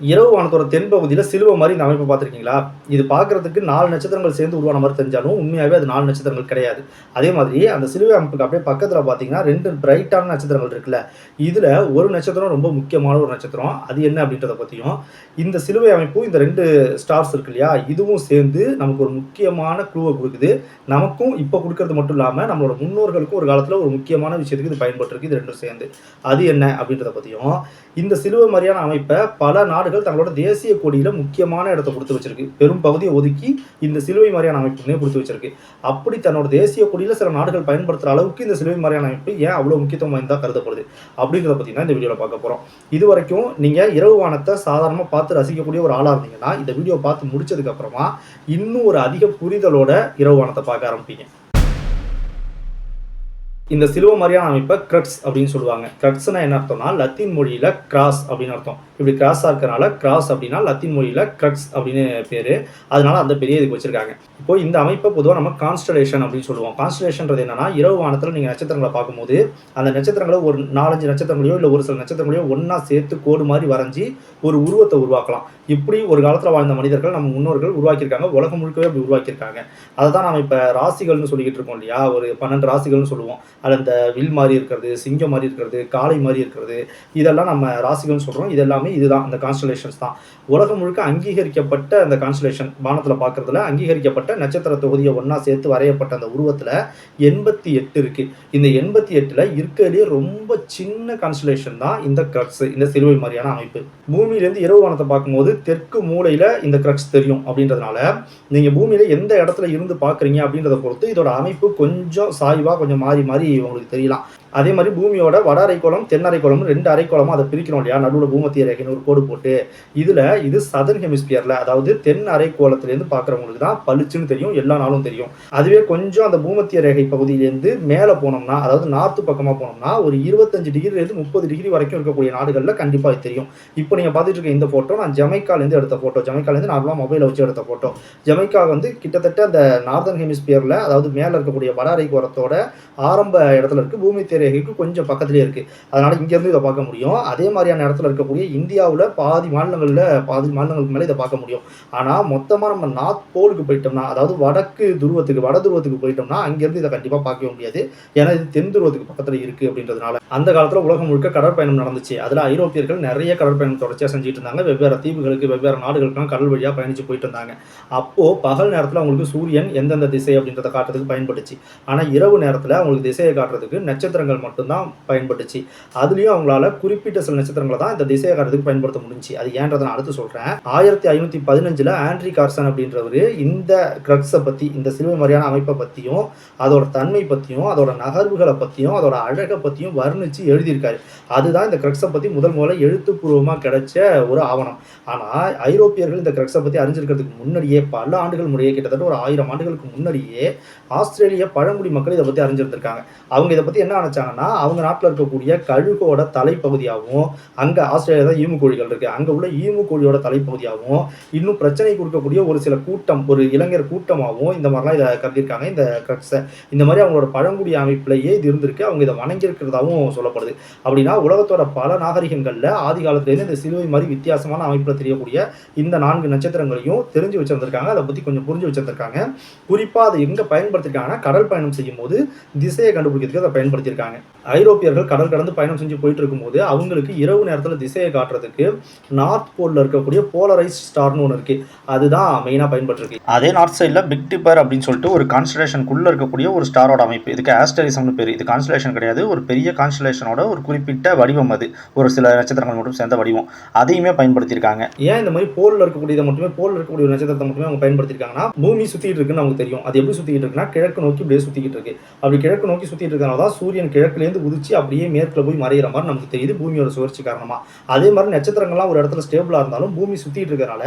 இரவு வானத்தோட தென்பகுதியில் சிலுவை மாதிரி இந்த அமைப்பை பார்த்துருக்கீங்களா? இது பார்க்கறதுக்கு நாலு நட்சத்திரங்கள் சேர்ந்து உருவான மாதிரி தெரிஞ்சாலும் உண்மையாகவே அது நாலு நட்சத்திரங்கள் கிடையாது. அதே மாதிரி அந்த சிலுவை அமைப்புக்கு அப்படியே பக்கத்தில் பார்த்தீங்கன்னா ரெண்டு பிரைட்டான நட்சத்திரங்கள் இருக்குல்ல. இதில் ஒரு நட்சத்திரம் ரொம்ப முக்கியமான ஒரு நட்சத்திரம். அது என்ன அப்படின்றத பற்றியும் இந்த சிலுவை அமைப்பும் இந்த ரெண்டு ஸ்டார்ஸ் இருக்கு இல்லையா? இதுவும் சேர்ந்து நமக்கு ஒரு முக்கியமான குழுவை கொடுக்குது. நமக்கும் இப்போ கொடுக்கறது மட்டும் இல்லாமல் நம்மளோட முன்னோர்களுக்கும் ஒரு காலத்தில் ஒரு முக்கியமான விஷயத்துக்கு இது பயன்பட்டுருக்கு இது ரெண்டும் சேர்ந்து. அது என்ன அப்படின்றத பற்றியும் இந்த சிலுவை மாதிரியான அமைப்பை பல நாள் நாடுகள் தங்களோட தேசிய கொடியில் முக்கியமான இடத்தை கொடுத்து வச்சிருக்கு. பெரும் பகுதியை ஒதுக்கி இந்த சிலுவை மாதிரியான அமைப்புனே கொடுத்து வச்சிருக்கு. அப்படி தன்னோட தேசிய கொடியில் சில நாடுகள் பயன்படுத்துகிற அளவுக்கு இந்த சிலுவை மாதிரியான அமைப்பு ஏன் அவ்வளோ முக்கியத்துவம் வாய்ந்தா கருதப்படுது? அப்படிங்கிறத பற்றி தான் இந்த வீடியோவில் பார்க்க போகிறோம் இது வரைக்கும் நீங்கள் இரவு வானத்தை சாதாரணமாக பார்த்து ரசிக்கக்கூடிய ஒரு ஆளாக இருந்தீங்கன்னா இந்த வீடியோ பார்த்து முடிச்சதுக்கு அப்புறமா இன்னும் ஒரு அதிக புரிதலோட இரவு வானத்தை பார்க்க ஆரம்பிப்பீங்க. இந்த சிலுவை மாதிரியான அமைப்பை கிரட்ஸ் அப்படின்னு சொல்லுவாங்க. கிரட்ஸ்னா என்ன அர்த்தம்னா லத்தீன் மொழியில கிராஸ் அப்படின்னு அர்த்தம். இப்படி கிராஸாக இருக்கிறனால கிராஸ் அப்படின்னா லத்தீன் மொழியில கிரட்ஸ் அப்படின்னு பேர். அதனால அந்த பெரிய இதுக்கு வச்சிருக்காங்க. இப்போ இந்த அமைப்பை பொதுவாக நம்ம கான்ஸ்டலேஷன் அப்படின்னு சொல்லுவோம். கான்ஸ்டலேஷன்றது என்னன்னா இரவு வானத்தில் நீங்கள் நட்சத்திரங்களை பார்க்கும்போது அந்த நட்சத்திரங்களை ஒரு நாலஞ்சு நட்சத்திரங்களையோ இல்லை ஒரு சில நட்சத்திரங்களையோ ஒன்றா சேர்த்து கோடு மாதிரி வரைஞ்சி ஒரு உருவத்தை உருவாக்கலாம். இப்படி ஒரு காலத்தில் வாழ்ந்த மனிதர்கள் நம்ம முன்னோர்கள் உருவாக்கியிருக்காங்க. உலகம் முழுக்கவே அப்படி உருவாக்கியிருக்காங்க. அதை தான் நம்ம இப்போ ராசிகள்னு சொல்லிக்கிட்டு இருக்கோம் இல்லையா? ஒரு பன்னெண்டு ராசிகள்னு சொல்லுவோம். அதில் இந்த வில் மாதிரி இருக்கிறது சிங்கம் மாதிரி இருக்கிறது காளை மாதிரி இருக்கிறது இதெல்லாம் நம்ம ராசிகள்னு சொல்கிறோம் இது எல்லாமே இதுதான். அந்த கான்ஸ்டலேஷன்ஸ் தான். உலகம் முழுக்க அங்கீகரிக்கப்பட்ட அந்த கான்ஸ்டலேஷன் வானத்தில் பார்க்குறதுல அங்கீகரிக்கப்பட்ட நட்சத்திர தொகுதியை ஒன்றா சேர்த்து வரையப்பட்ட அந்த உருவத்தில் எண்பத்தி எட்டு இருக்குது இந்த எண்பத்தி எட்டில் இருக்கிறதுலேயே ரொம்ப சின்ன கான்ஸ்டலேஷன் தான் இந்த கட்ஸ் இந்த சிலுவை மாதிரியான அமைப்பு. பூமியிலேருந்து இரவு வானத்தை பார்க்கும்போது தெற்கு மூலையில் இந்த கிரக்ஸ் தெரியும் அப்படின்றதுனால நீங்கள் பூமியில் எந்த இடத்துல இருந்து பார்க்குறீங்க அப்படின்றத பொறுத்து இதோட அமைப்பு கொஞ்சம் சாய்வாக கொஞ்சம் மாறி மாறி உங்களுக்கு தெரியலாம். அதே மாதிரி பூமியோட வட அரைக்கோளம் தென் அரைக்கோளம் ரெண்டு அரைக்கோளமும் அதை பிரிக்கிறோம் இல்லையா? நடுவில் பூமத்திய ரேகைன்னு ஒரு கோடு போட்டு. இதில் இது சதர்ன் ஹெமிஸ்பியரில் அதாவது தென் அரைக்கோளத்துலேருந்து பார்க்குறவங்களுக்கு தான் பளிச்சுன்னு தெரியும் எல்லா நாளும் தெரியும். அதுவே கொஞ்சம் அந்த பூமத்திய ரேகை பகுதியிலேருந்து மேலே போனோம்னா அதாவது நார்த்து பக்கமாக போனோம்னா ஒரு இருபத்தஞ்சு டிகிரிலேருந்து முப்பது டிகிரி வரைக்கும் இருக்கக்கூடிய நாடுகளில் கண்டிப்பாக தெரியும். இப்போ நீங்கள் பார்த்துட்டு இருக்க இந்த ஃபோட்டோ நான் ஜமைக்காலேருந்து எடுத்த ஃபோட்டோ ஜமைக்காலேருந்து நார்மலாக மொபைலை வச்சு எடுத்த ஃபோட்டோ ஜமைக்கா வந்து கிட்டத்தட்ட அந்த நார்தன் ஹெமிஸ்பியரில் அதாவது மேலே இருக்கக்கூடிய வட அரைக்கோளத்தோட ஆரம்ப இடத்துல இருக்குது பூமி ரேகைக்கு கொஞ்சம் பக்கத்துலேயே இருக்குது அதனால் இங்கேருந்து இதை பார்க்க முடியும். அதே மாதிரியான இடத்துல இருக்கக்கூடிய இந்தியாவில் பாதி மாநிலங்களில் பாதி மாநிலங்களுக்கு மேலே இதை பார்க்க முடியும். ஆனால் மொத்தமாக நம்ம நார்த் போலுக்கு போயிட்டோம்னா அதாவது வடக்கு துருவத்துக்கு வட துருவத்துக்கு போயிட்டோம்னா அங்கேருந்து இதை கண்டிப்பாக பார்க்கவே முடியாது. ஏன்னா இது தென் துருவத்துக்கு பக்கத்தில் இருக்குது அப்படின்றதுனால. அந்த காலத்தில் உலகம் முழுக்க கடற்பயணம் நடந்துச்சு. அதில் ஐரோப்பியர்கள் நிறைய கடற்பயணம் தொடர்ச்சியாக செஞ்சுட்டு இருந்தாங்க. வெவ்வேறு தீவுகளுக்கு வெவ்வேறு நாடுகளுக்கெல்லாம் கடல் வழியாக பயணித்து போயிட்டு இருந்தாங்க. அப்போது பகல் நேரத்தில் அவங்களுக்கு சூரியன் எந்தெந்த திசை அப்படின்றத காட்டுறதுக்கு பயன்பட்டுச்சு. ஆனால் இரவு நேரத்தில் அவங்களுக்கு திசையை காட்டுறதுக்கு நட்சத்திரங்கள் மட்டும்தான் பயன்பட்டுச்சு. அதுலேயும் அவங்களால குறிப்பிட்ட சில நட்சத்திரங்களை தான் இந்த திசையை காட்டுறதுக்கு பயன்படுத்த முடிஞ்சு அது ஏன்றதை நான் அடுத்து சொல்கிறேன் ஆயிரத்தி ஐநூற்றி பதினஞ்சில் ஆண்ட்ரி கார்சன் அப்படின்றவர் இந்த கிரக்ஸை பற்றி இந்த சிலுவை மாதிரியான அமைப்பை பற்றியும் அதோட தன்மை பற்றியும் அதோட நகர்வுகளை பற்றியும் அதோட அழகை பற்றியும் வர்ணித்து எழுதியிருக்காரு. அதுதான் இந்த கிரக்ஸை பற்றி முதல் முதல்ல எழுத்துப்பூர்வமாக கிடைச்ச ஒரு ஆவணம். ஆனால் ஐரோப்பியர்கள் இந்த கிரக்ஸை பற்றி அறிஞ்சிருக்கிறதுக்கு முன்னாடியே பல ஆண்டுகள் முறையே கிட்டத்தட்ட ஒரு ஆயிரம் ஆண்டுகளுக்கு முன்னாடியே ஆஸ்திரேலிய பழங்குடி மக்கள் இதை பற்றி அறிஞ்சிருந்திருக்காங்க. அவங்க இதை பற்றி என்ன நினச்சாங்கன்னா அவங்க நாட்டில் இருக்கக்கூடிய கழுகோட தலைப்பகுதியாகவும் அங்கே ஆஸ்திரேலியா தான் ஈமு கோழிகள் இருக்குது அங்கே உள்ள ஈமு கோழியோட தலைப்பகுதியாகவும் இன்னும் பிரச்சனை கொடுக்கக்கூடிய ஒரு சில கூட்டம் ஒரு இளைஞர் கூட்டமாகவும் இந்த மாதிரிலாம் இதை கருதியிருக்காங்க. இந்த கட்ஸை இந்த மாதிரி அவங்களோட பழங்குடி அமைப்பிலேயே இது இருந்திருக்கு. அவங்க இதை வணங்கியிருக்கிறதாகவும் சொல்லப்படுது. அப்படின்னா உலகத்தோட பல நாகரிகங்களில் ஆதி காலத்துலேருந்து இந்த சிலுவை மாதிரி வித்தியாசமான அமைப்பில் தெரியக்கூடிய இந்த நான்கு நட்சத்திரங்களையும் தெரிஞ்சு வச்சிருந்திருக்காங்க. அதை பற்றி கொஞ்சம் புரிஞ்சு வச்சிருந்திருக்காங்க. குறிப்பாக அதை எங்கே பயன்படுத்திருக்காங்கன்னா கடல் பயணம் செய்யும் போது திசையை கண்டுபிடிக்கிறதுக்கு அதை பயன்படுத்தியிருக்காங்க. ஐரோப்பியர்கள் கடல் கடந்து பயணம் செஞ்சு போயிட்டு இருக்கும்போது அவங்களுக்கு இரவு நேரத்தில் திசையை காட்டுறதுக்கு நார்த் போலில் இருக்கக்கூடிய போலரைஸ் ஸ்டார்னு ஒன்று இருக்குது அதுதான் மெயினாக பயன்பட்டுருக்கு. அதே நார்த் சைடில் பிக் டிப்பர் அப்படின்னு சொல்லிட்டு ஒரு கான்ஸ்டலேஷனுக்குள்ளே இருக்கக்கூடிய ஒரு ஸ்டாரோட அமைப்பு. இதுக்கு ஆஸ்டரிசம்னு பேர். இது கான்ஸ்டலேஷன் கிடையாது. ஒரு பெரிய கான்ஸ்டலேஷனோட ஒரு குறிப்பிட்ட வடிவம் அது. ஒரு சில நட்சத்திரங்கள் மட்டும் சேர்ந்த வடிவம். அதையுமே பயன்படுத்தியிருக்காங்க. ஏன் இந்த மாதிரி போலில் இருக்கக்கூடியதை மட்டுமே போலில் இருக்கக்கூடிய ஒரு நட்சத்திரத்தை மட்டுமே அவங்க பயன்படுத்தியிருக்காங்கன்னா பூமி சுற்றிட்டு இருக்குன்னு நமக்கு தெரியும். அது எப்படி சுற்றிட்டு இருக்குன்னா கிழக்கு நோக்கி இப்படியே சுற்றிக்கிட்டு இருக்கு. அப்படி கிழக்கு நோக்கி சுற்றிட்டு இருக்கனால தான் சூரியன் கிழக்குலேருந்து உதிச்சு அப்படியே மேற்கில் போய் மறையிற மாதிரி நமக்கு தெரியுது பூமியோட சுழற்சி காரணமாக அதே மாதிரி நட்சத்திரங்கள்லாம் ஒரு இடத்துல ஸ்டேபிளாக இருந்தாலும் பூமி சுற்றிட்டு இருக்கிறனால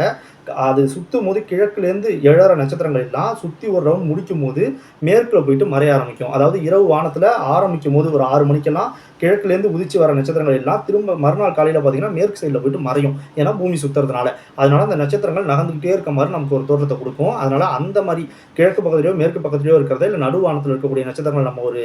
அது சுற்றும் போது கிழக்குலேருந்து எழற நட்சத்திரங்கள் எல்லாம் சுற்றி ஒரு ரவுண்ட் முடிக்கும் போது மேற்கில் போயிட்டு மறைய ஆரம்பிக்கும். அதாவது இரவு வானத்தில் ஆரம்பிக்கும் போது ஒரு ஆறு மணிக்கெல்லாம் கிழக்குலேருந்து உதிச்சு வர நட்சத்திரங்கள் எல்லாம் திரும்ப மறுநாள் காலையில் பார்த்தீங்கன்னா மேற்கு சைடில் போயிட்டு மறையும். ஏன்னா பூமி சுத்துறதுனால. அதனால அந்த நட்சத்திரங்கள் நகர்ந்துகிட்டே இருக்க மாதிரி நமக்கு ஒரு தோற்றத்தை கொடுக்கும். அதனால அந்த மாதிரி கிழக்கு பக்கத்துலையோ மேற்கு பக்கத்துலையோ இருக்கிறத இல்லை நடுவானத்தில் இருக்கக்கூடிய நட்சத்திரங்கள் நம்ம ஒரு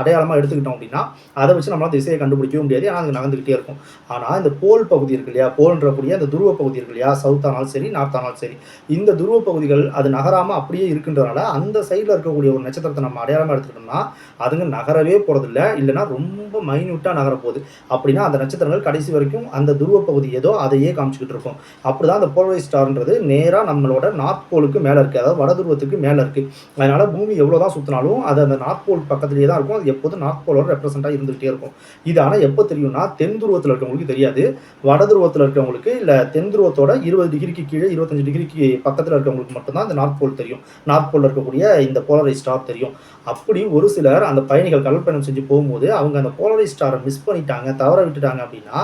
அடையாளமாக எடுத்துக்கிட்டோம் அப்படின்னா அதை வச்சு நம்மளால் திசையை கண்டுபிடிக்கவும் முடியாது. ஏன்னா அது நகர்ந்துகிட்டே இருக்கும். ஆனால் இந்த போல் பகுதி இருக்கு இல்லையா? போல்ன்றக்கூடிய அந்த துருவ பகுதி இருக்கு இல்லையா? சவுத் ஆனாலும் சரி நார்த் சரி இந்த துருவ பகுதிகள் அது நகராமல் அப்படியே இருக்குன்றதுனால அந்த சைடில் இருக்கக்கூடிய ஒரு நட்சத்திரத்தை நம்ம அடையாளமாக எடுத்துக்கிட்டோம்னா அதுங்க நகரவே போகிறதில்ல இல்லைன்னா ரொம்ப மைன்யூட்டாக நகரப்போகுது போகுது. அப்படின்னா அந்த நட்சத்திரங்கள் கடைசி வரைக்கும் அந்த துருவ பகுதி ஏதோ அதையே காமிச்சிக்கிட்டு இருக்கும். அப்படிதான் அந்த போல்வை ஸ்டார்ன்றது நேராக நம்மளோட நார்த் போலுக்கு மேலே இருக்குது அதாவது வட துருவத்துக்கு மேலே இருக்குது அதனால் பூமி எவ்வளோ தான் சுற்றினாலும் அது அந்த நார்த் போல் பக்கத்துலேயே தான் இருக்கும். அது எப்போதும் நார்த் போலோட ரெப்ரசென்ட்டாக இருந்துகிட்டே இருக்கும். இது ஆனால் எப்போ தெரியும்னா தென் துருவத்தில் இருக்கவங்களுக்கு தெரியாது. வட துருவத்தில் இருக்கவங்களுக்கு இல்லை தென் துருவத்தோட இருபது டிகிரிக்கு கீழே இருபத்தஞ்சு டிகிரிக்கு பக்கத்தில் இருக்கவங்களுக்கு மட்டும்தான் இந்த நார்த் போல் தெரியும். நார்த் போலில் இருக்கக்கூடிய இந்த போலரை ஸ்டார் தெரியும். அப்படி ஒரு சிலர் அந்த பயணிகள் கடல் பயணம் செஞ்சு போகும்போது அவங்க அந்த போலரை ஸ்டாரை மிஸ் பண்ணிட்டாங்க தவற விட்டுட்டாங்க அப்படின்னா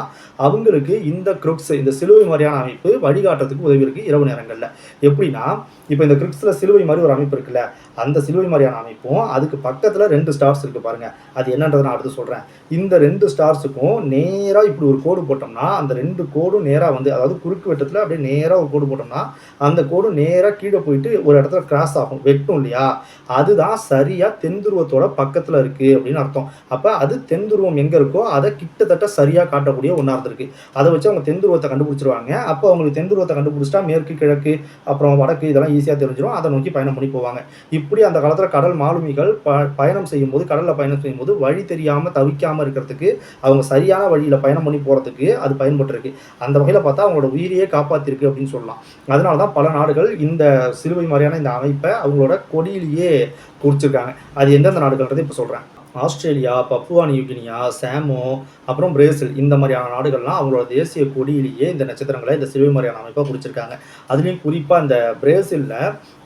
அவங்களுக்கு இந்த குரூப்ஸ் இந்த சிலுவை மாதிரியான அமைப்பு வழிகாட்டுறதுக்கு உதவி இருக்குது இரவு நேரங்களில். எப்படின்னா இப்போ இந்த கிரிப்ஸில் சிலுவை மாதிரி ஒரு அமைப்பு இருக்குல்ல அந்த சிலுவை மாதிரியான அமைப்பும் அதுக்கு பக்கத்தில் ரெண்டு ஸ்டார்ஸ் இருக்குது பாருங்கள் அது என்னன்றதை நான் அடுத்து சொல்கிறேன் இந்த ரெண்டு ஸ்டார்ஸுக்கும் நேராக இப்படி ஒரு கோடு போட்டோம்னா அந்த ரெண்டு கோடும் நேராக வந்து அதாவது குறுக்கு வெட்டத்தில் அப்படியே நேராக ஒரு கோடு போட்டோம்னா அந்த கோடு நேராக கீழே போயிட்டு ஒரு இடத்துல கிராஸ் ஆகும். வெட்டும் இல்லையா? அதுதான் சரியாக தென் துருவத்தோட பக்கத்தில் இருக்குது அப்படின்னு அர்த்தம். அப்போ அது தென் துருவம் எங்கே இருக்கோ அதை கிட்டத்தட்ட சரியாக காட்டக்கூடிய ஒன்றா இருந்திருக்கு. அதை வச்சு அவங்க தென் துருவத்தை கண்டுபிடிச்சிருவாங்க. அப்போ அவங்களுக்கு தென் துருவத்தை கண்டுபிடிச்சிட்டா மேற்கு கிழக்கு அப்புறம் வடக்கு இதெல்லாம் ஈஸியாக தெரிஞ்சிடும் அதை நோக்கி பயணம் பண்ணி போவாங்க இப்படி அந்த காலத்தில் கடல் மாலுமிகள் ப பயணம் செய்யும்போது கடலில் பயணம் செய்யும்போது வழி தெரியாமல் தவிக்காமல் இருக்கிறதுக்கு அவங்க சரியான வழியில் பயணம் பண்ணி போகிறதுக்கு அது பயன்பட்டுருக்கு. அந்த வகையில் பார்த்தா அவங்களோட உயிரையே காப்பாற்றிருக்கு அப்படின்னு சொல்லலாம். அதனால தான் பல நாடுகள் இந்த சிலுவை மாதிரியான இந்த அமைப்பை அவங்களோட கொடியிலேயே குறிச்சிருக்காங்க. அது எந்தெந்த நாடுகள்ன்றதை இப்போ சொல்கிறேன் ஆஸ்திரேலியா பப்புவா நியூகினியா சாமோ அப்புறம் பிரேசில் இந்த மாதிரியான நாடுகள்லாம் அவங்களோட தேசிய கொடியிலேயே இந்த நட்சத்திரங்களை இந்த சிலுவை மாதிரியான அமைப்பை பிடிச்சிருக்காங்க. அதுலேயும் குறிப்பாக இந்த பிரேசிலில்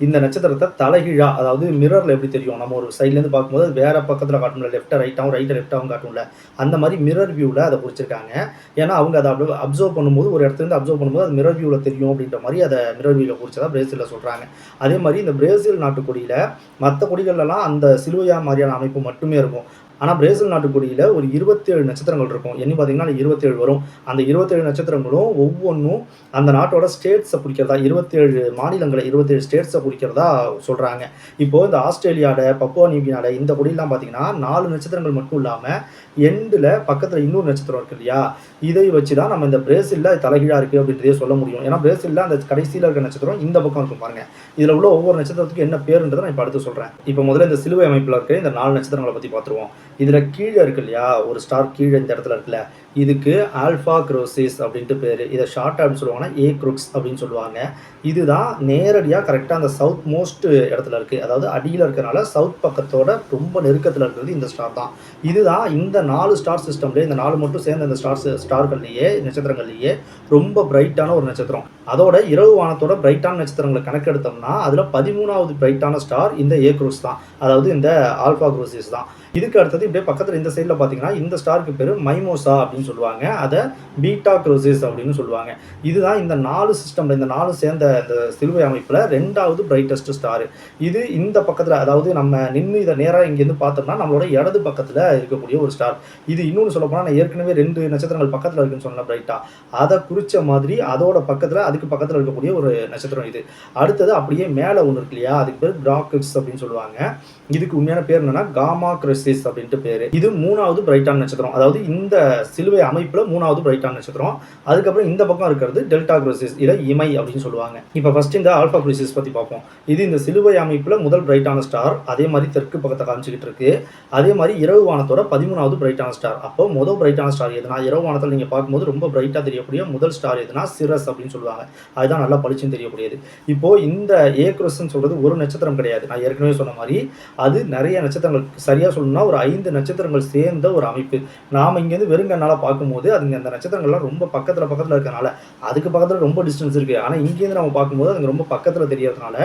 இந்த நட்சத்திரத்தை தலைகீழா அதாவது மிரரில் எப்படி தெரியும்? நம்ம ஒரு சைட்லேருந்து பார்க்கும்போது வேறு வேற பக்கத்தில் காட்டணும்ல லெஃப்ட்டை ரைட்டாகவும் ரைட்டை லெஃப்ட்டாகவும் காட்டும்ல. அந்த மாதிரி மிரர் வியூவில் அதை பிடிச்சிருக்காங்க. ஏன்னா அவங்க அதை அப்படி அப்சர்வ் பண்ணும்போது ஒரு இடத்துலேருந்து அப்சர்வ் பண்ணும்போது அது மிரர் வியூவில் தெரியும் அப்படின்ற மாதிரி அதை மிரர் வியூவில் குறிச்சதா பிரேசிலில் சொல்கிறாங்க அதே மாதிரி இந்த பிரேசில் நாட்டு கொடியில் மற்ற கொடிகள்லாம் அந்த சிலுவையா மாதிரியான அமைப்பு மட்டுமே இருக்கும். ஆனால் பிரேசில் நாட்டு கொடியில் ஒரு இருபத்தேழு நட்சத்திரங்கள் இருக்கும். என்ன பார்த்தீங்கன்னா இருபத்தேழு வரும். அந்த இருபத்தேழு நட்சத்திரங்களும் ஒவ்வொன்றும் அந்த நாட்டோட ஸ்டேட்ஸை பிடிக்கிறதா இருபத்தேழு மாநிலங்களை இருபத்தேழு ஸ்டேட்ஸை பிடிக்கிறதா சொல்கிறாங்க இப்போது இந்த ஆஸ்திரேலியாவோட பப்போ நியூகினாட இந்த கொடியெல்லாம் பார்த்தீங்கன்னா நாலு நட்சத்திரங்கள் மட்டும் இல்லாமல் எண்டில் பக்கத்தில் இன்னொரு நட்சத்திரம் இருக்கு இல்லையா? இதை வச்சு தான் நம்ம இந்த பிரேசிலில் தலைகீழாக இருக்குது அப்படின்றதே சொல்ல முடியும். ஏன்னா பிரேசிலில் அந்த கடைசியில் இருக்கிற நட்சத்திரம் இந்த பக்கம் இருக்கும் பாருங்கள் இதில் உள்ள ஒவ்வொரு நட்சத்திரத்துக்கும் என்ன பேருன்றதை நான் இப்போ அடுத்து சொல்கிறேன் இப்போ முதல்ல இந்த சிலுவை அமைப்பில் இருக்கிற இந்த நாலு நட்சத்திரங்களை பற்றி பார்த்துருவோம். இதில் கீழே இருக்கு இல்லையா? ஒரு ஸ்டார் கீழே இந்த இடத்துல இருக்குல்ல. இதுக்கு ஆல்ஃபா குரோசிஸ் அப்படின்ட்டு பேர். இதை ஷார்ட் அப்படின்னு சொல்லுவாங்கன்னா ஏ குரூக்ஸ் அப்படின்னு சொல்லுவாங்க. இதுதான் நேரடியாக கரெக்டாக அந்த சவுத் மோஸ்ட் இடத்துல இருக்குது அதாவது அடியில் இருக்கிறனால சவுத் பக்கத்தோட ரொம்ப நெருக்கத்தில் இருக்கிறது இந்த ஸ்டார் தான். இதுதான் இந்த நாலு ஸ்டார் சிஸ்டம்லேயே இந்த நாலு மட்டும் சேர்ந்த இந்த ஸ்டார்ஸ் ஸ்டார்கள்லேயே நட்சத்திரங்கள்லேயே ரொம்ப பிரைட்டான ஒரு நட்சத்திரம். அதோட இரவு வானத்தோட பிரைட்டான நட்சத்திரங்களை கணக்கெடுத்தோம்னா அதில் பதிமூணாவது பிரைட்டான ஸ்டார் இந்த ஏ குரூஸ் தான். அதாவது இந்த ஆல்ஃபா குரூசிஸ் தான். இதுக்கு அடுத்தது இப்படியே பக்கத்தில் இந்த சைடில் பார்த்தீங்கன்னா இந்த ஸ்டாருக்கு பேர் மைமோசா அப்படின்னு சொல்லுவாங்க. அதை பீட்டா குரோசிஸ் அப்படின்னு சொல்லுவாங்க. இதுதான் இந்த நாலு சிஸ்டமில் இந்த நாலு சேர்ந்த இந்த சிலுவை அமைப்பில் ரெண்டாவது பிரைட்டஸ்ட் ஸ்டார் இது இந்த பக்கத்தில் அதாவது நம்ம நின்று இதை நேராக இங்கேருந்து பார்த்தோம்னா நம்மளோட இடது பக்கத்தில் இருக்கக்கூடிய ஒரு ஸ்டார் இது இன்னொன்று சொல்ல போனால் நான் ஏற்கனவே ரெண்டு நட்சத்திரங்கள் பக்கத்தில் இருக்குன்னு சொன்னேன் பிரைட்டாக அதை குறித்த மாதிரி அதோட பக்கத்தில் அதுக்கு பக்கத்தில் இருக்கக்கூடிய ஒரு நட்சத்திரம் இது. அடுத்தது அப்படியே மேலே ஒன்று இருக்கு இல்லையா அதுக்கு பேர் பிராக்கிட்ஸ் அப்படின்னு சொல்லுவாங்க. இதுக்கு உண்மையான பேர் என்னன்னா காமா கிரசிஸ் அப்படின்ட்டு பேர். இது மூணாவது பிரைட்டான் நட்சத்திரம். அதாவது இந்த சிலுவை அமைப்பில் மூணாவது பிரைட்டான் நட்சத்திரம். அதுக்கப்புறம் இந்த பக்கம் இருக்கிறது டெல்டா கிரசிஸ் இதை இமை அப்படின்னு சொல்லுவாங்க. இப்போ ஃபர்ஸ்ட் இந்த ஆல்பா குரூசிஸ் பற்றி பார்ப்போம். இது இந்த சிலுவை அமைப்பில் முதல் பிரைட்டான ஸ்டார் அதே மாதிரி தெற்கு பக்கத்தை காமிச்சிக்கிட்டு இருக்கு. அதே மாதிரி இரவு வானத்தோட பதிமூணாவது பிரைட்டான ஸ்டார் அப்போ முதல் பிரைட்டான ஸ்டார் எதுனா? இரவு வானத்தில் நீங்கள் பார்க்கும்போது ரொம்ப பிரைட்டாக தெரியக்கூடிய முதல் ஸ்டார் எதுனா? சிரஸ் அப்படின்னு சொல்லுவாங்க. அதுதான் நல்லா பளிச்சுன்னு தெரியக்கூடியது. இப்போ இந்த ஏ கிறிஸ்ன்னு சொல்றது ஒரு நட்சத்திரம் கிடையாது. நான் ஏற்கனவே சொன்ன மாதிரி அது நிறைய நட்சத்திரங்கள். சரியாக சொல்லணும்னா ஒரு ஐந்து நட்சத்திரங்கள் சேர்ந்த ஒரு அமைப்பு. நாம் இங்கேருந்து வெறுங்கனால பார்க்கும்போது அதுங்க அந்த நட்சத்திரங்கள்லாம் ரொம்ப பக்கத்தில் பக்கத்தில் இருக்கனால அதுக்கு பக்கத்தில் ரொம்ப டிஸ்டன்ஸ் இருக்குது ஆனால் இங்கேருந்து நம்ம பார்க்கும்போது அது ரொம்ப பக்கத்தில் தெரியறதுனால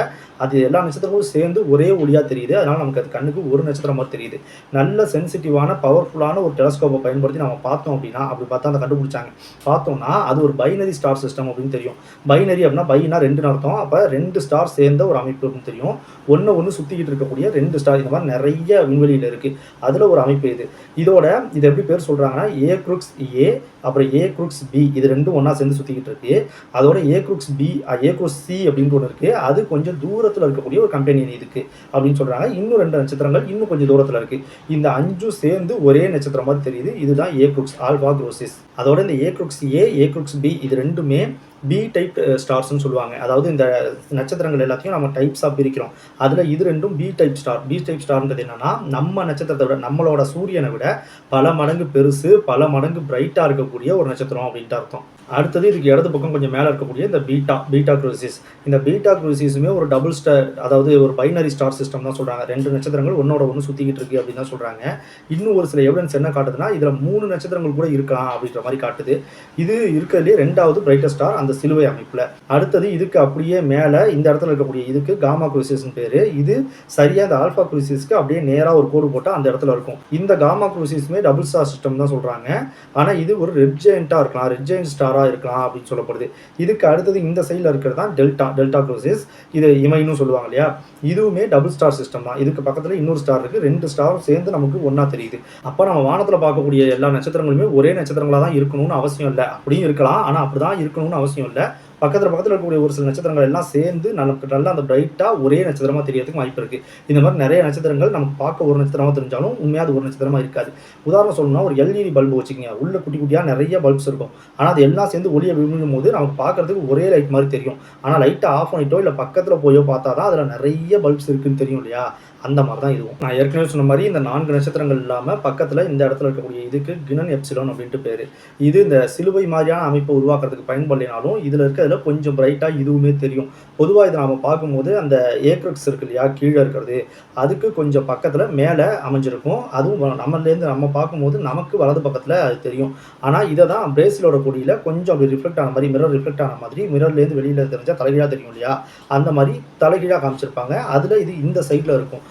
அது எல்லா நட்சத்திரங்களும் சேர்ந்து ஒரே ஒளியாக தெரியுது. அதனால் நமக்கு அது கண்ணுக்கு ஒரு நட்சத்திரம் மாதிரி தெரியுது. நல்ல சென்சிட்டிவான பவர்ஃபுல்லான ஒரு டெலஸ்கோப்பை பயன்படுத்தி நம்ம பார்த்தோம் அப்படின்னா அப்படி பார்த்தா அதை கண்டுபிடிச்சாங்க. பார்த்தோம்னா அது ஒரு பைனரி ஸ்டார் சிஸ்டம் அப்படின்னு தெரியும். பைனரி அப்படின்னா பைனா ரெண்டு அர்த்தம். அப்போ ரெண்டு ஸ்டார் சேர்ந்த ஒரு அமைப்பு அப்படின்னு தெரியும். ஒன்று ஒன்று சுற்றிக்கிட்டு இருக்கக்கூடிய ரெண்டு ஸ்டார் இந்த மாதிரி நிறைய விண்வெளியில் இருக்குது அதில் ஒரு அமைப்பு இது. இதோட இது எப்படி பேர் சொல்கிறாங்கன்னா ஏ குரூக்ஸ் ஏ அப்புறம் ஏ குரூக்ஸ் பி இது ரெண்டும் ஒன்றா சேர்ந்து சுற்றிக்கிட்டு இருக்கு. அதோட A Crux B A Crux C அப்படின்னு ஒன்று இருக்குது அது கொஞ்சம் தூரத்தில் இருக்கக்கூடிய ஒரு கம்பெனி இருக்குது அப்படின்னு சொல்கிறாங்க இன்னும் ரெண்டு நட்சத்திரங்கள் இன்னும் கொஞ்சம் தூரத்தில் இருக்குது இந்த அஞ்சும் சேர்ந்து ஒரே நட்சத்திரம் மாதிரி தெரியுது. இதுதான் ஏ குரூக்ஸ் ஆல்பா குரோசிஸ் அதோட இந்த ஏ ஏ ஏ பி இது ரெண்டுமே பி டைப் ஸ்டார்ஸ்னு சொல்லுவாங்க. அதாவது இந்த நட்சத்திரங்கள் எல்லாத்தையும் நம்ம டைப்ஸாக பிரிக்கிறோம். அதில் இது ரெண்டும் B type star B type ஸ்டார்ன்றது என்னன்னா நம்ம நட்சத்திரத்தை விட நம்மளோட சூரியனை விட பல மடங்கு பெருசு பல மடங்கு பிரைட்டாக இருக்கக்கூடிய ஒரு நட்சத்திரம் அப்படின்ட்டு அர்த்தம். அடுத்தது இதுக்கு இடது பக்கம் கொஞ்சம் மேலே இருக்கக்கூடிய இந்த பீட்டா பீட்டா குரூசிஸ் இந்த பீட்டா குரூசிஸுமே ஒரு டபுள் ஸ்டார் அதாவது ஒரு பைனரி ஸ்டார் சிஸ்டம் தான் சொல்கிறாங்க ரெண்டு நட்சத்திரங்கள் ஒன்னோட ஒன்று சுற்றிக்கிட்டு இருக்கு அப்படின்னு தான் சொல்கிறாங்க இன்னும் ஒரு சில எவிடன்ஸ் என்ன காட்டுதுன்னா இதில் மூணு நட்சத்திரங்கள் கூட இருக்கலாம் அப்படின்ற மாதிரி காட்டுது. இது இருக்கிறதுலே ரெண்டாவது பிரைட்டஸ்ட் ஸ்டார் அந்த சிலுவை அமைப்பில். அடுத்தது இதுக்கு அப்படியே மேலே இந்த இடத்துல இருக்கக்கூடிய இதுக்கு காமா குரூசியஸ்னு பேர். இது சரியாக இந்த ஆல்ஃபா குரூசியஸ்க்கு அப்படியே நேராக ஒரு கோடு போட்டால் அந்த இடத்துல இருக்கும். இந்த காமா குரூசிஸுமே டபுள் ஸ்டார் சிஸ்டம் தான் சொல்கிறாங்க ஆனால் இது ஒரு ரெட் ஜெயண்ட்டாக இருக்கலாம் ரெட் ஜெயண்ட் ஸ்டாராக இருக்கலாம் அப்படின்னு சொல்லப்படுது. இதுக்கு அடுத்தது இந்த சைடில் இருக்கிறது தான் டெல்டா டெல்டா குரூசியஸ் இது இமைன்னு சொல்லுவாங்க இல்லையா? இதுவுமே டபுள் ஸ்டார் சிஸ்டம் தான். இதுக்கு பக்கத்தில் இன்னொரு ஸ்டார் இருக்குது ரெண்டு ஸ்டாரும் சேர்ந்து நமக்கு ஒன்றா தெரியுது. அப்போ நம்ம வானத்தில் பார்க்கக்கூடிய எல்லா நட்சத்திரங்களுமே ஒரே நட்சத்திரங்களாக தான் இருக்கணும்னு அவசியம் இல்லை. அப்படியும் இருக்கலாம். ஆனால் அப்படி தான் இருக்கணும்னு அவசியம் இல்லை. பக்கத்தில் பக்கத்தில் இருக்கக்கூடிய ஒரு சில நட்சத்திரங்கள் எல்லாம் சேர்ந்து நமக்கு நல்லா அந்த பிரைட்டாக ஒரே நட்சத்திரமாக தெரியறதுக்கு வாய்ப்பு இருக்குது இந்த மாதிரி நிறைய நட்சத்திரங்கள் நமக்கு பார்க்க ஒரு நட்சத்திரமாக தெரிஞ்சாலும் உண்மையாக அது ஒரு நட்சத்திரமாக இருக்காது. உதாரணம் சொல்லணும்னா ஒரு எல்இடி பல்பு வச்சுக்கோங்க. உள்ள குட்டி குட்டியாக நிறைய பல்ப்ஸ் இருக்கும். ஆனால் அது எல்லாம் சேர்ந்து ஒளியை விழுங்கும் போது நமக்கு பார்க்கறதுக்கு ஒரே லைட் மாதிரி தெரியும். ஆனால் லைட்டை ஆஃப் பண்ணிட்டோ இல்லை பக்கத்தில் போயோ பார்த்தா தான் அதில் நிறைய பல்ப்ஸ் இருக்குன்னு தெரியும் இல்லையா? அந்த மாதிரி தான் இதுவும். நான் ஏற்கனவே சொன்ன மாதிரி இந்த நான்கு நட்சத்திரங்கள் இல்லாமல் பக்கத்தில் இந்த இடத்துல இருக்கக்கூடிய இதுக்கு கினன் எப்சிலோன் அப்படின்ட்டு பேர். இது இந்த சிலுவை மாதிரியான அமைப்பை உருவாக்குறதுக்கு பயன்படலினாலும் இதில் இருக்கிறதுல கொஞ்சம் பிரைட்டாக இதுவுமே தெரியும். பொதுவாக இதை நம்ம பார்க்கும்போது அந்த ஏக்ரக்ஸ் இருக்கு இல்லையா கீழே இருக்கிறது அதுக்கு கொஞ்சம் பக்கத்தில் மேலே அமைஞ்சிருக்கும். அதுவும் நம்மளேருந்து நம்ம பார்க்கும்போது நமக்கு வலது பக்கத்தில் அது தெரியும். ஆனால் இதை தான் பிரேசிலோட கொடியில் கொஞ்சம் அப்படி ரிஃப்ளெக்ட் ஆன மாதிரி மிரர் ரிஃப்ளெக்ட் ஆன மாதிரி மிரர்லேருந்து வெளியில் தெரிஞ்சால் தலைகீழாக தெரியும் இல்லையா? அந்த மாதிரி தலைகீழாக காமிச்சிருப்பாங்க. அதில் இது இந்த சைடில் இருக்கும்.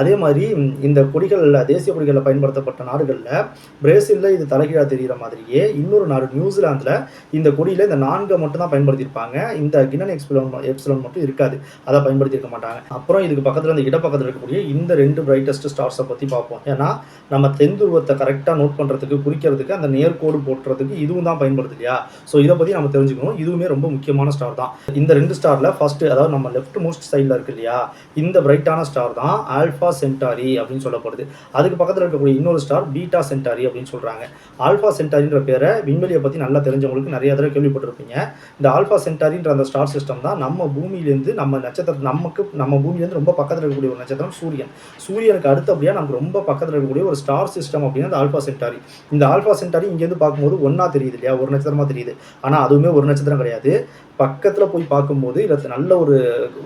அதே மாதிரி இந்த கொடிகளில் தேசிய கொடிகளில் பயன்படுத்தப்பட்ட நாடுகளில் பிரேசிலில் இது தலைகீழாக தெரிகிற மாதிரியே இன்னொரு நாடு நியூசிலாந்தில் இந்த கொடியில் இந்த நான்கை மட்டும் தான் பயன்படுத்தியிருப்பாங்க. இந்த கினன் எக்ஸ்பிலோன் எப்சிலோன் மட்டும் இருக்காது. அதை பயன்படுத்தியிருக்க மாட்டாங்க. அப்புறம் இதுக்கு பக்கத்தில் இந்த இடப்பக்கத்தில் இருக்கக்கூடிய இந்த ரெண்டு பிரைட்டஸ்ட் ஸ்டார்ஸை பற்றி பார்ப்போம். ஏன்னா நம்ம தென்துருவத்தை கரெக்டாக நோட் பண்ணுறதுக்கு குறிக்கிறதுக்கு அந்த நேர்கோடு போட்டுறதுக்கு இதுவும் தான் பயன்படுது இல்லையா ஸோ இதை பற்றி நம்ம தெரிஞ்சுக்கணும். இதுவுமே ரொம்ப முக்கியமான ஸ்டார் தான். இந்த ரெண்டு ஸ்டாரில் ஃபஸ்ட்டு அதாவது நம்ம லெஃப்ட் மோஸ்ட் சைடில் இருக்கு இல்லையா? இந்த பிரைட்டான ஸ்டார் தான் ஆல்ஃபா ஆல்ஃபா சென்டாரி அப்படின்னு சொல்லப்படுது. அதுக்கு பக்கத்தில் இருக்கக்கூடிய இன்னொரு ஸ்டார் பீட்டா சென்டாரி அப்படின்னு சொல்கிறாங்க ஆல்ஃபா சென்டாரின்ற பேரை விண்வெளியை பற்றி நல்லா தெரிஞ்சவங்களுக்கு நிறைய தடவை கேள்விப்பட்டிருப்பீங்க. இந்த ஆல்ஃபா சென்டாரின்ற அந்த ஸ்டார் சிஸ்டம் தான் நம்ம பூமியிலேருந்து நம்ம நட்சத்திரம் நமக்கு நம்ம பூமியிலேருந்து ரொம்ப பக்கத்தில் இருக்கக்கூடிய ஒரு நட்சத்திரம் சூரியன். சூரியனுக்கு அடுத்தபடியாக நமக்கு ரொம்ப பக்கத்தில் இருக்கக்கூடிய ஒரு ஸ்டார் சிஸ்டம் அப்படின்னா அந்த ஆல்ஃபா சென்டாரி இந்த ஆல்ஃபா சென்டாரி இங்கேருந்து பார்க்கும்போது ஒன்றா தெரியுது இல்லையா? ஒரு நட்சத்திரமாக தெரியுது. ஆனால் அதுவுமே ஒரு நட்சத்திரம் கிடையாது. பக்கத்தில் போய் பார்க்கும்போது இல்லை நல்ல ஒரு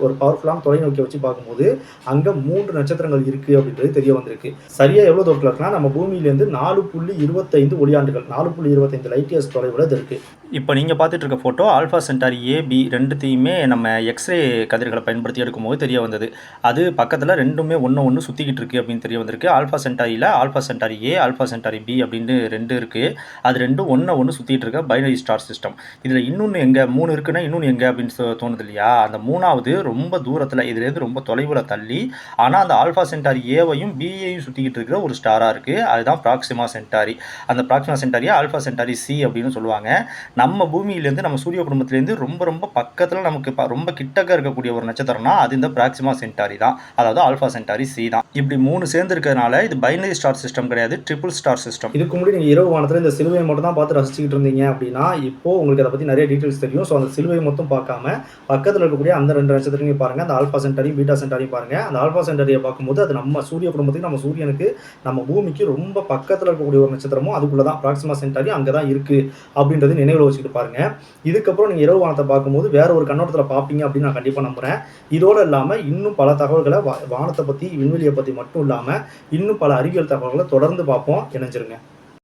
ஒரு பவர்ஃபுல்லான தொலைநோக்கி வச்சு பார்க்கும்போது அங்கே மூன்று நட்சத்திரங்கள் இருக்குது அப்படின்றது தெரிய வந்திருக்கு. சரியாக எவ்வளோ தூரத்தில் இருக்குன்னா நம்ம பூமியிலேருந்து நாலு புள்ளி இருபத்தைந்து ஒளியாண்டுகள் நாலு புள்ளி இருபத்தைந்து லைட் இயர்ஸ் தொலைவில் இது இருக்குது இப்போ நீங்கள் பார்த்துட்டு இருக்க photo alpha Centauri A B ரெண்டுத்தையுமே நம்ம எக்ஸ்ரே கதிர்களை பயன்படுத்தி எடுக்கும்போது தெரிய வந்தது. அது பக்கத்தில் ரெண்டுமே ஒன்று ஒன்று சுற்றிக்கிட்டு இருக்கு அப்படின்னு தெரிய வந்திருக்கு. Alpha சென்டாரியில் alpha Centauri A alpha Centauri B அப்படின்னு ரெண்டு இருக்குது அது ரெண்டும் ஒன்று ஒன்று சுற்றிட்டு இருக்க பைனரி ஸ்டார் சிஸ்டம் இதில் இன்னொன்று எங்கே மூணு இருக்குன்னா இன்னொன்று எங்கே அப்படின்னு சொ- தோணுது இல்லையா? அந்த மூணாவது ரொம்ப தூரத்தில் இதுலேருந்து ரொம்ப தொலைவில் தள்ளி ஆனால் அந்த ஆல்ஃபா சென்டாரி ஏவையும் பிஏயும் சுற்றிக்கிட்டு இருக்கிற ஒரு ஸ்டாராக இருக்குது அதுதான் ப்ராக்சிமா சென்டாரி. அந்த ப்ராக்சிமா சென்டாரியை ஆல்ஃபா சென்டாரி சி அப்படின்னு சொல்லுவாங்க. நம்ம பூமியிலேருந்து நம்ம சூரிய குடும்பத்திலேருந்து ரொம்ப ரொம்ப பக்கத்தில் நமக்கு ரொம்ப கிட்டக்க இருக்கக்கூடிய ஒரு நட்சத்திரம்னா அது இந்த ப்ராக்சிமா சென்டாரி தான். அதாவது ஆல்ஃபா சென்டாரி சி தான். இப்படி மூணு சேர்ந்து இருக்கிறதுனால இது பைனரி ஸ்டார் சிஸ்டம் கிடையாது ட்ரிபிள் ஸ்டார் சிஸ்டம். இதுக்கு முன்னாடி நீங்கள் இரவு வானத்தில் இந்த சிலுவையை மட்டும் தான் பார்த்து ரசிச்சுக்கிட்டு இருந்தீங்க அப்படின்னா இப்போ உங்களுக்கு அதை பற்றி நிறைய டீட்டெயில்ஸ் தெரியும். ஸோ அந்த சிலுவை சிலுவையை மட்டும் பார்க்காம பக்கத்தில் இருக்கக்கூடிய அந்த ரெண்டு நட்சத்திரங்களையும் பாருங்கள் அந்த ஆல்ஃபா சென்டரையும் பீட்டா சென்டரையும் பாருங்கள் அந்த ஆல்ஃபா சென்டரியை பார்க்கும்போது அது நம்ம சூரிய குடும்பத்துக்கு நம்ம சூரியனுக்கு நம்ம பூமிக்கு ரொம்ப பக்கத்தில் இருக்கக்கூடிய ஒரு நட்சத்திரமும் அதுக்குள்ளே தான் ப்ராக்சிமா சென்டரையும் அங்கே தான் இருக்குது அப்படின்றது நினைவில் வச்சுக்கிட்டு பாருங்கள் இதுக்கப்புறம் நீங்கள் இரவு வானத்தை பார்க்கும்போது வேற ஒரு கண்ணோட்டத்தில் பார்ப்பீங்க அப்படின்னு நான் கண்டிப்பாக நம்புகிறேன் இதோடு இல்லாமல் இன்னும் பல தகவல்களை வானத்தை பற்றி விண்வெளியை பற்றி மட்டும் இல்லாமல் இன்னும் பல அறிவியல் தகவல்களை தொடர்ந்து பார்ப்போம். இணைஞ்சிருங்க.